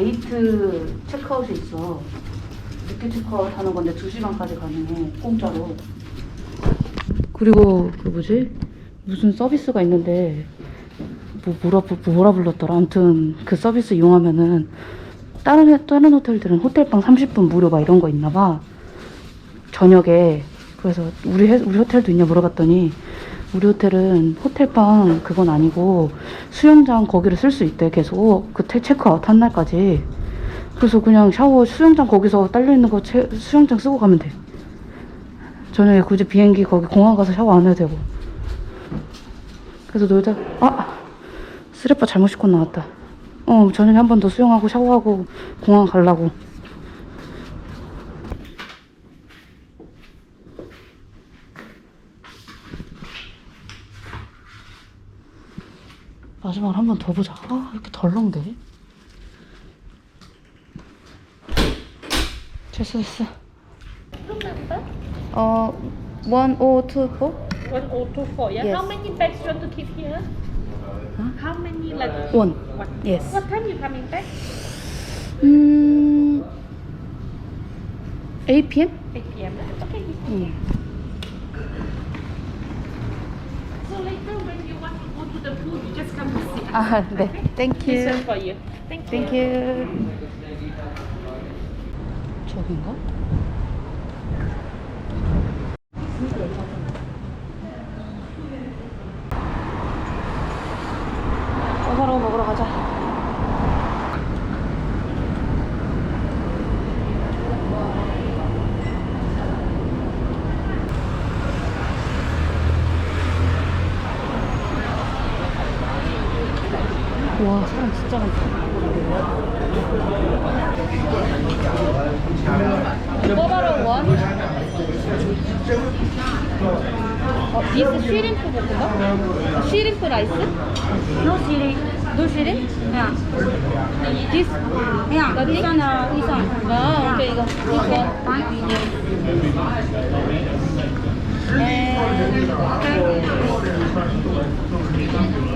레이트 체크아웃이 있어. 늦게 체크아웃 하는 건데 2시간까지 가능해. 공짜로. 그리고 그 뭐지? 무슨 서비스가 있는데 뭐 뭐라 부- 뭐라 불렀더라. 아무튼 그 서비스 이용하면은 다른 해- 다른 호텔들은 호텔방 30분 무료 막 이런 거 있나 봐. 저녁에 그래서 우리 해- 우리 호텔도 있냐 물어봤더니 우리 호텔은 호텔방 그건 아니고 수영장 거기를 쓸 수 있대 계속. 그 테- 체크아웃 한 날까지. 그래서 그냥 샤워 수영장 거기서 딸려 있는 거 채- 수영장 쓰고 가면 돼. 저녁에 굳이 비행기 거기 공항 가서 샤워 안 해도 되고. 그래서 놀다 아 쓰레빠 잘못 씻고 나왔다. 어 저녁에 한 번 더 수영하고 샤워하고 공항 가려고 마지막으로 한 번 더 보자. 아, 이렇게 덜렁대. 됐어, 됐어. 어, 1024? 1024, yeah? Yes. How many bags you want to keep here? How many, like, One. what? Yes. What time you coming back? 음, 8 p.m.? 8 p.m. Okay. 응. So later when you want to go to the pool, 아, 네. Thank This you. one for you. Thank you. Thank you. 저긴가? 사러 먹으러 가자. 와, 사람 진짜 많다. 뭐바로 원? 어, this shrimp 볶음밥? shrimp 라이스? No shrimp. no shrimp? Yeah. this? Yeah. Nothing? This one, uh, this one. 아, 오케이, 이거. 이거. One. 타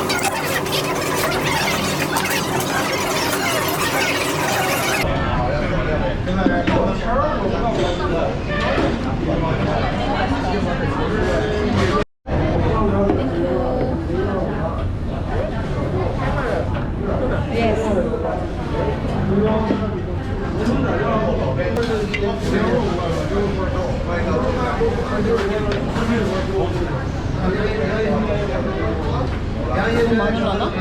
너무 많으려나?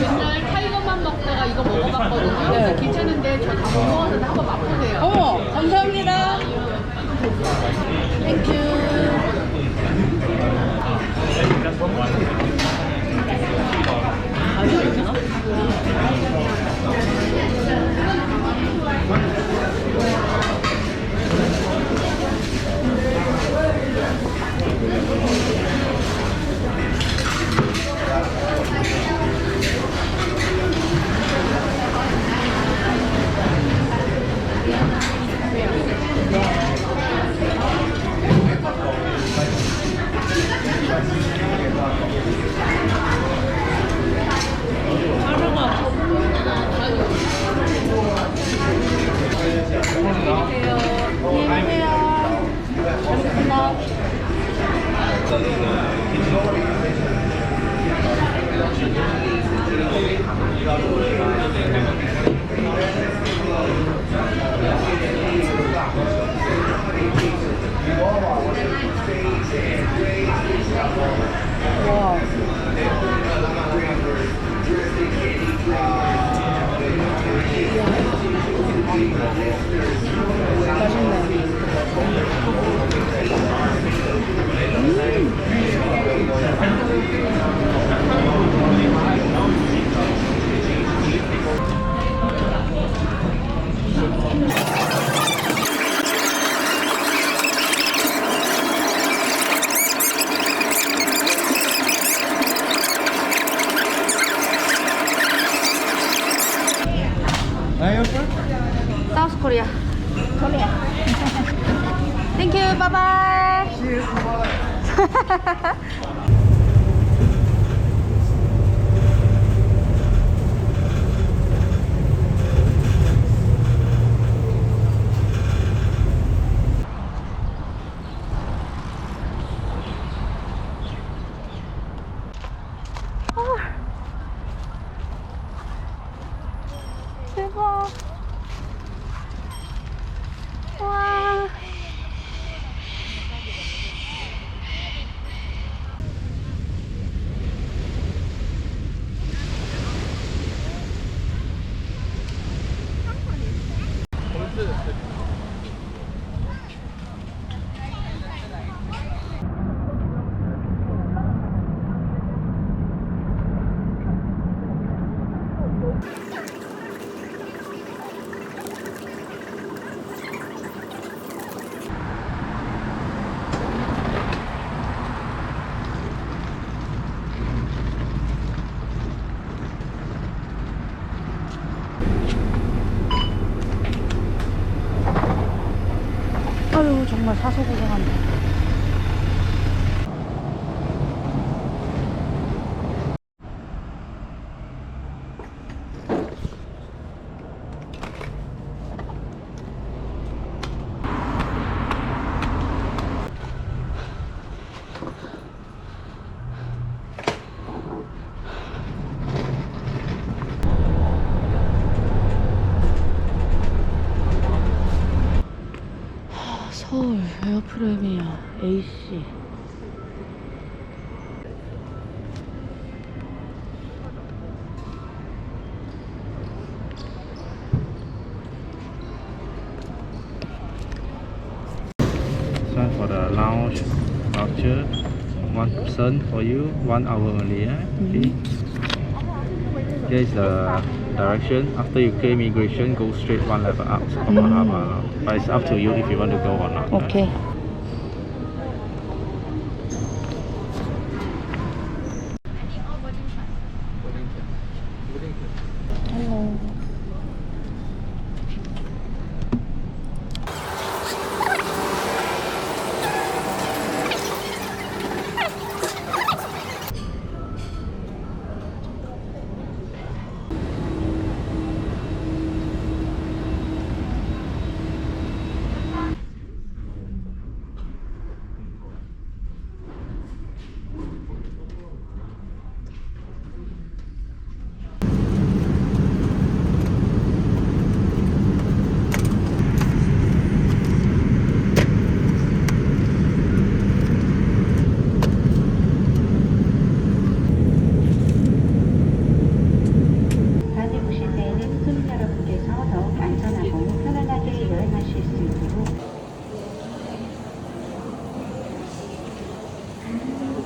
맨날 타이거만 먹다가 이거 먹어봤거든요. 네. 근데 괜찮은데 저 다 못 먹었는데 한번 맛보세요. 어머, 감사합니다. like 와. 맛있네. 코리아. 땡큐. 바이바이. 대박. 와. 아유 정말 사소고생한다. 에어프레미아 AC This one for the lounge voucher. One person for you, one hour earlier. Okay. Here is the direction. After you clear immigration, go straight one level up. Upper Harbour. But it's up to you if you want to go or not. 오케이